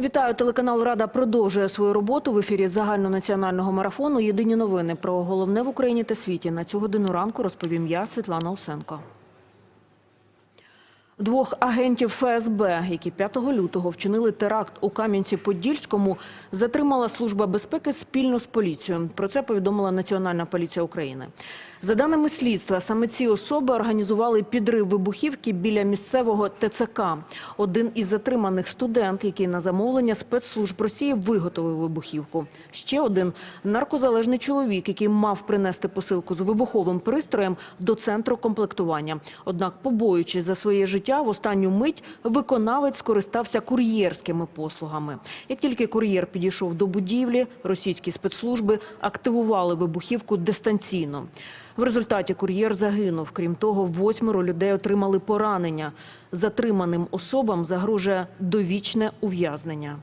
Вітаю, телеканал Рада продовжує свою роботу в ефірі загальнонаціонального марафону. Єдині новини про головне в Україні та світі. На цю годину ранку розповім я, Світлана Усенко. Двох агентів ФСБ, які 5 лютого вчинили теракт у Кам'янці-Подільському, затримала Служба безпеки спільно з поліцією. Про це повідомила Національна поліція України. За даними слідства, саме ці особи організували підрив вибухівки біля місцевого ТЦК. Один із затриманих студент, який на замовлення спецслужб Росії виготовив вибухівку. Ще один наркозалежний чоловік, який мав принести посилку з вибуховим пристроєм до центру комплектування. Однак, побоюючись за своє життя, в останню мить виконавець скористався кур'єрськими послугами. Як тільки кур'єр підійшов до будівлі, російські спецслужби активували вибухівку дистанційно. В результаті кур'єр загинув. Крім того, восьмеро людей отримали поранення. Затриманим особам загрожує довічне ув'язнення.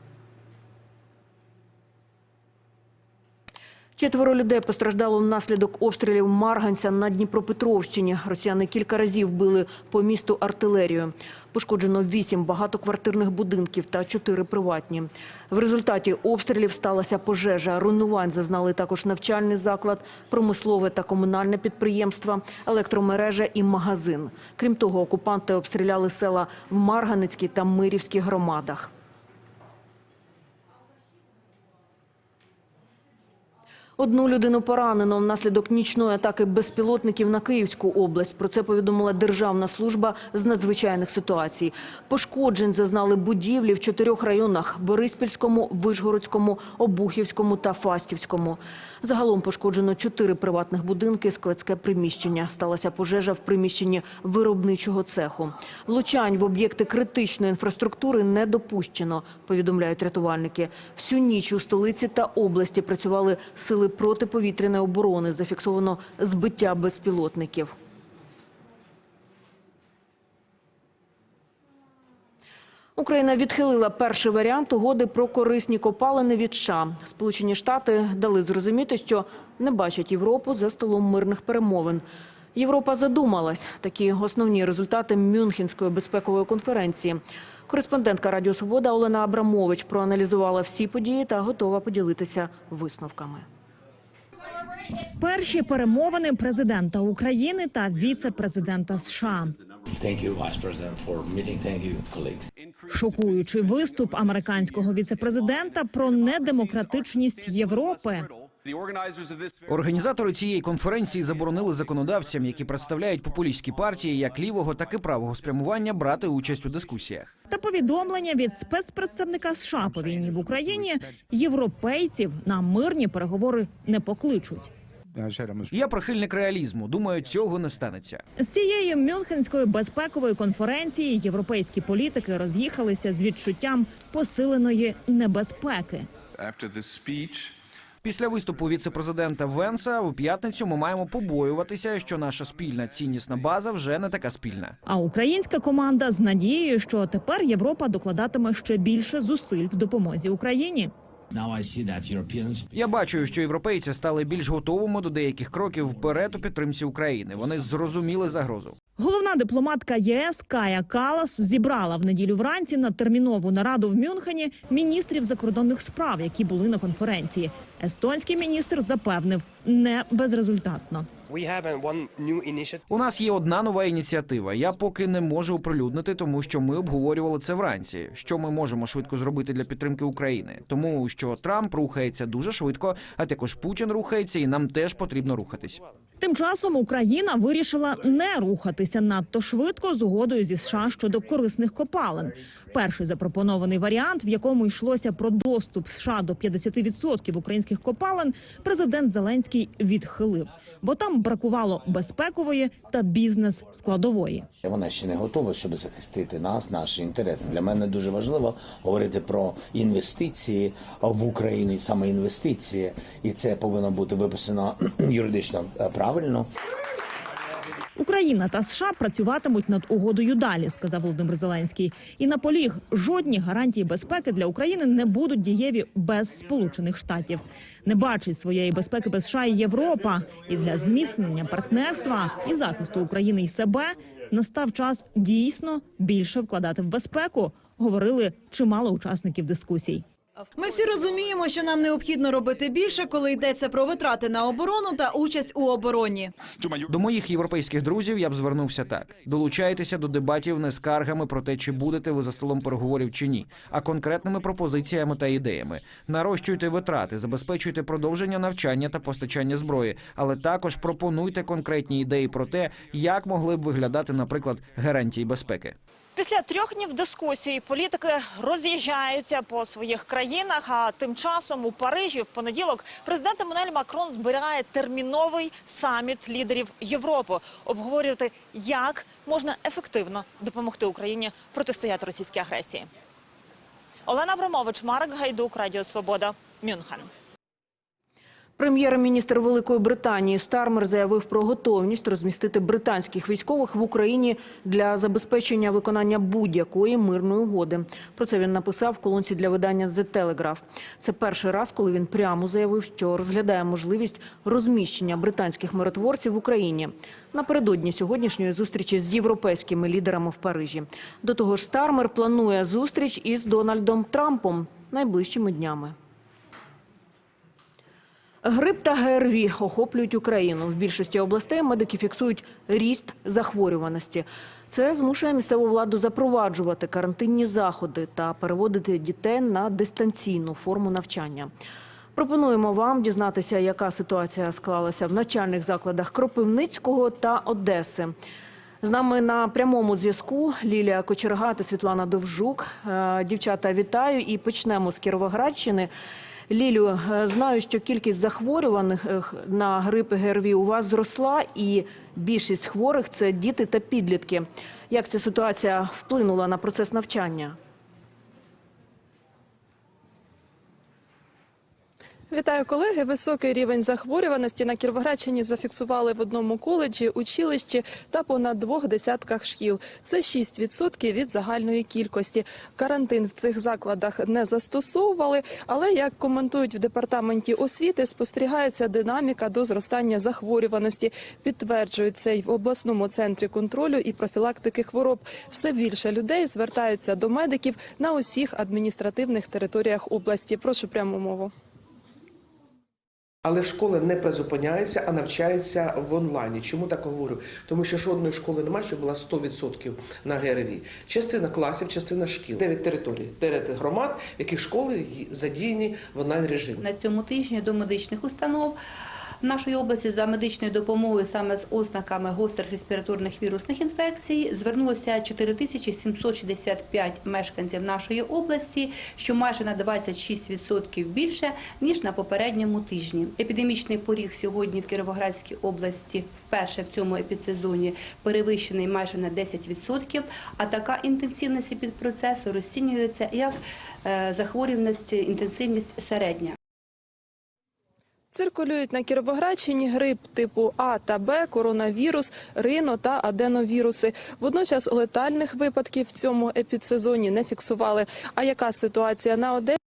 Четверо людей постраждало внаслідок обстрілів Марганця на Дніпропетровщині. Росіяни кілька разів били по місту артилерію. Пошкоджено вісім багатоквартирних будинків та чотири приватні. В результаті обстрілів сталася пожежа. Руйнувань зазнали також навчальний заклад, промислове та комунальне підприємства, електромережа і магазин. Крім того, окупанти обстріляли села в Марганецькій та Мирівській громадах. Одну людину поранено внаслідок нічної атаки безпілотників на Київську область. Про це повідомила Державна служба з надзвичайних ситуацій. Пошкоджень зазнали будівлі в чотирьох районах: Бориспільському, Вишгородському, Обухівському та Фастівському. Загалом пошкоджено чотири приватних будинки, складське приміщення. Сталася пожежа в приміщенні виробничого цеху. Влучань в об'єкти критичної інфраструктури не допущено, повідомляють рятувальники. Всю ніч у столиці та області працювали сили протиповітряної оборони. Зафіксовано збиття безпілотників. Україна відхилила перший варіант угоди про корисні копалини від США. Сполучені Штати дали зрозуміти, що не бачать Європу за столом мирних перемовин. Європа задумалась. Такі основні результати Мюнхенської безпекової конференції. Кореспондентка Радіо Свобода Олена Абрамович проаналізувала всі події та готова поділитися висновками. Перші перемовини президента України та віце-президента США. Шокуючий виступ американського віце-президента про недемократичність Європи. Організатори цієї конференції заборонили законодавцям, які представляють популістські партії, як лівого, так і правого спрямування, брати участь у дискусіях. Та повідомлення від спецпредставника США по війні в Україні європейців на мирні переговори не покличуть. Я прихильник реалізму. Думаю, цього не станеться. З цієї мюнхенської безпекової конференції європейські політики роз'їхалися з відчуттям посиленої небезпеки. Після виступу віцепрезидента Венса у п'ятницю ми маємо побоюватися, що наша спільна ціннісна база вже не така спільна. А українська команда з надією, що тепер Європа докладатиме ще більше зусиль в допомозі Україні. Я бачу, що європейці стали більш готовими до деяких кроків вперед у підтримці України. Вони зрозуміли загрозу. Головна дипломатка ЄС Кая Калас зібрала в неділю вранці на термінову нараду в Мюнхені міністрів закордонних справ, які були на конференції. Естонський міністр запевнив не безрезультатно. У нас є одна нова ініціатива. Я поки не можу оприлюднити, тому що ми обговорювали це вранці. Що ми можемо швидко зробити для підтримки України, тому що Трамп рухається дуже швидко, а також Путін рухається, і нам теж потрібно рухатись. Тим часом Україна вирішила не рухатися надто швидко з угодою зі США щодо корисних копалин. Перший запропонований варіант, в якому йшлося про доступ США до 50% українських копалин, президент Зеленський відхилив, бо там бракувало безпекової та бізнес складової. вона ще не готова, щоб захистити нас, наші інтереси. Для мене дуже важливо говорити про інвестиції в Україну, саме інвестиції, і це повинно бути виписано юридично е, правильно. Україна та США працюватимуть над угодою далі, сказав Володимир Зеленський. І наполіг, жодні гарантії безпеки для України не будуть дієві без Сполучених Штатів. Не бачить своєї безпеки без США і Європа. І для зміцнення партнерства і захисту України і себе настав час дійсно більше вкладати в безпеку. говорили чимало учасників дискусій. Ми всі розуміємо, що нам необхідно робити більше, коли йдеться про витрати на оборону та участь у обороні. До моїх європейських друзів я б звернувся так: долучайтеся до дебатів не скаргами про те, чи будете ви за столом переговорів чи ні, а конкретними пропозиціями та ідеями. Нарощуйте витрати, забезпечуйте продовження навчання та постачання зброї, але також пропонуйте конкретні ідеї про те, як могли б виглядати, наприклад, гарантії безпеки. Після трьох днів дискусії політики роз'їжджаються по своїх країнах. А тим часом у Парижі в понеділок президент Еммануель Макрон збирає терміновий саміт лідерів Європи обговорювати, як можна ефективно допомогти Україні протистояти російській агресії. Олена Абрамович, Марк Гайдук, Радіо Свобода, Мюнхен. Прем'єр-міністр Великої Британії Стармер заявив про готовність розмістити британських військових в Україні для забезпечення виконання будь-якої мирної угоди. Про це він написав в колонці для видання The Telegraph. Це перший раз, коли він прямо заявив, що розглядає можливість розміщення британських миротворців в Україні напередодні сьогоднішньої зустрічі з європейськими лідерами в Парижі. До того ж, Стармер планує зустріч із Дональдом Трампом найближчими днями. Грип та ГРВІ охоплюють Україну. В більшості областей медики фіксують ріст захворюваності. Це змушує місцеву владу запроваджувати карантинні заходи та переводити дітей на дистанційну форму навчання. Пропонуємо вам дізнатися, яка ситуація склалася в начальних закладах Кропивницького та Одеси. З нами на прямому зв'язку Лілія Кочерга та Світлана Довжук. Е, Дівчата, вітаю і почнемо з Кіровоградщини. Лілю, е, знаю, що кількість захворюваних е, на грип і ГРВІ у вас зросла, і більшість хворих це діти та підлітки. Як ця ситуація вплинула на процес навчання? Вітаю колеги. Високий рівень захворюваності на Кіровоградщині зафіксували в одному коледжі, училищі та понад двох десятках шкіл. Це 6% від загальної кількості. Карантин в цих закладах не застосовували, але як коментують в департаменті освіти, спостерігається динаміка до зростання захворюваності. Підтверджують й в обласному центрі контролю і профілактики хвороб. Все більше людей звертаються до медиків на усіх адміністративних територіях області. Прошу пряму мову. Але школи не призупиняються, а навчаються в онлайні. Чому так говорю? Тому що жодної школи немає, що була 100% на ГРВІ. Частина класів, частина шкіл, дев'ять територій, дев'ять громад, яких школи задіяні в онлайн режимі. На цьому тижні до медичних установ нашої області за медичною допомогою саме з ознаками гострих респіраторних вірусних інфекцій звернулося 4765 мешканців нашої області, що майже на 26% більше ніж на попередньому тижні. Епідемічний поріг сьогодні в Кіровоградській області вперше в цьому епідсезоні перевищений майже на 10%, а така інтенсивність епідпроцесу розцінюється як е, захворюваність, інтенсивність середня. Циркулюють на Кіровоградщині грип типу А та Б, коронавірус, рино та аденовіруси. Водночас летальних випадків в цьому епідсезоні не фіксували. А яка ситуація на Одесі?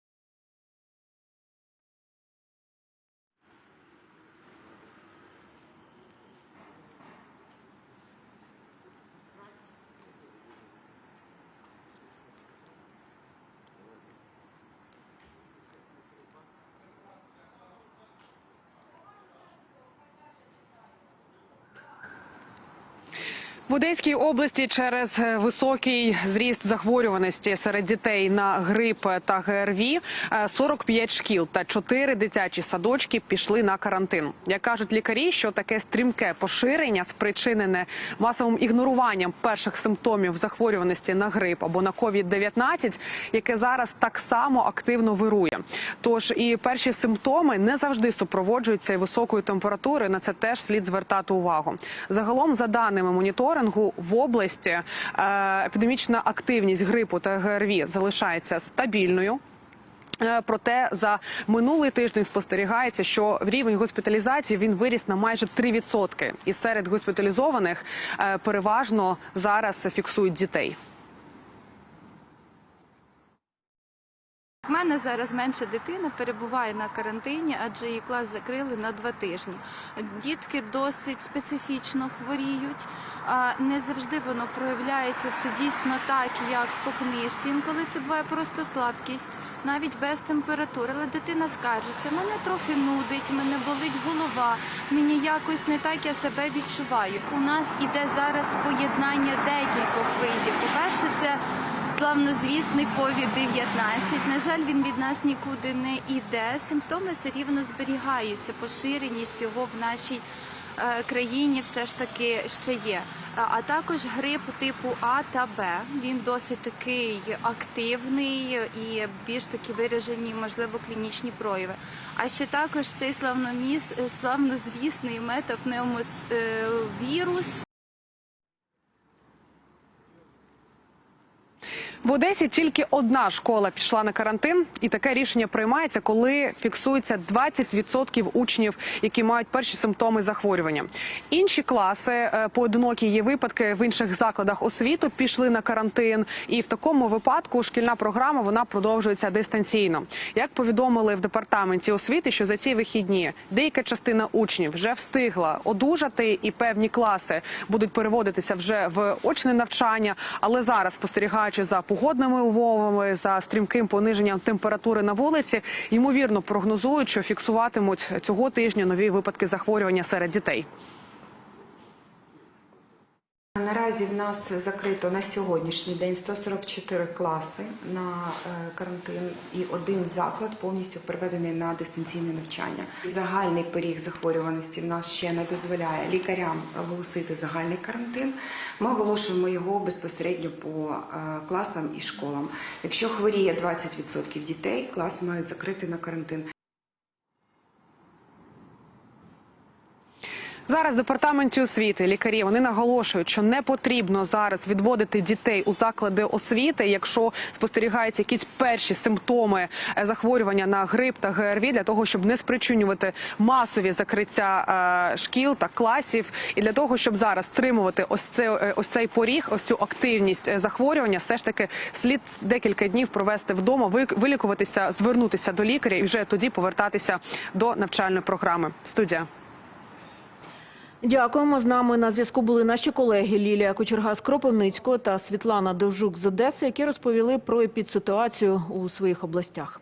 В Одеській області через е, високий зріст захворюваності серед дітей на грип та ГРВІ е, 45 шкіл та 4 дитячі садочки пішли на карантин. Як кажуть лікарі, що таке стрімке поширення спричинене масовим ігноруванням перших симптомів захворюваності на грип або на COVID-19, яке зараз так само активно вирує. Тож і перші симптоми не завжди супроводжуються високою температурою. На це теж слід звертати увагу. Загалом, за даними моніторингу, в області е, епідемічна активність грипу та ГРВІ залишається стабільною. Е, Проте за минулий тиждень спостерігається, що рівень госпіталізації він виріс на майже 3%. І серед госпіталізованих е, переважно зараз фіксують дітей. У мене зараз менша дитина перебуває на карантині, адже її клас закрили на два тижні. Дітки досить специфічно хворіють. Не завжди воно проявляється все дійсно так, як по книжці. Інколи це буває просто слабкість, навіть без температури. Але дитина скаржиться, мене трохи нудить, мене болить голова, мені якось не так я себе відчуваю. У нас іде зараз поєднання декількох видів. По-перше, це славнозвісний COVID-19. На жаль, він від нас нікуди не йде. Симптоми все рівно зберігаються. Поширеність його в нашій е, країні все ж таки ще є. А також грип типу А та Б. Він досить такий активний і більш такі виражені, можливо, клінічні прояви. А ще також цей славноміс, славнозвісний метапневмовірус. В Одесі тільки одна школа пішла на карантин, і таке рішення приймається, коли фіксується 20% учнів, які мають перші симптоми захворювання. Інші класи е, поодинокі є випадки в інших закладах освіти пішли на карантин, і в такому випадку шкільна програма вона продовжується дистанційно. Як повідомили в департаменті освіти, що за ці вихідні деяка частина учнів вже встигла одужати, і певні класи будуть переводитися вже в очне навчання. Але зараз, спостерігаючи за погодними умовами, за стрімким пониженням температури на вулиці, ймовірно прогнозують, що фіксуватимуть цього тижня нові випадки захворювання серед дітей. Наразі в нас закрито на сьогоднішній день 144 класи на е, карантин і один заклад повністю переведений на дистанційне навчання. Загальний поріг захворюваності в нас ще не дозволяє лікарям оголосити загальний карантин. Ми оголошуємо його безпосередньо по е, класам і школам. Якщо хворіє 20% дітей, клас мають закрити на карантин. Зараз департаменті освіти лікарі вони наголошують, що не потрібно зараз відводити дітей у заклади освіти, якщо спостерігаються якісь перші симптоми е, захворювання на грип та ГРВІ, для того, щоб не спричинювати масові закриття е, шкіл та класів, і для того, щоб зараз стримувати ось це е, ось цей поріг, ось цю активність захворювання, все ж таки слід декілька днів провести вдома, ви- вилікуватися, звернутися до лікаря і вже тоді повертатися до навчальної програми. Студія. Дякуємо. З нами на зв'язку були наші колеги Лілія Кочерга з Кропивницького та Світлана Довжук з Одеси, які розповіли про епідситуацію у своїх областях.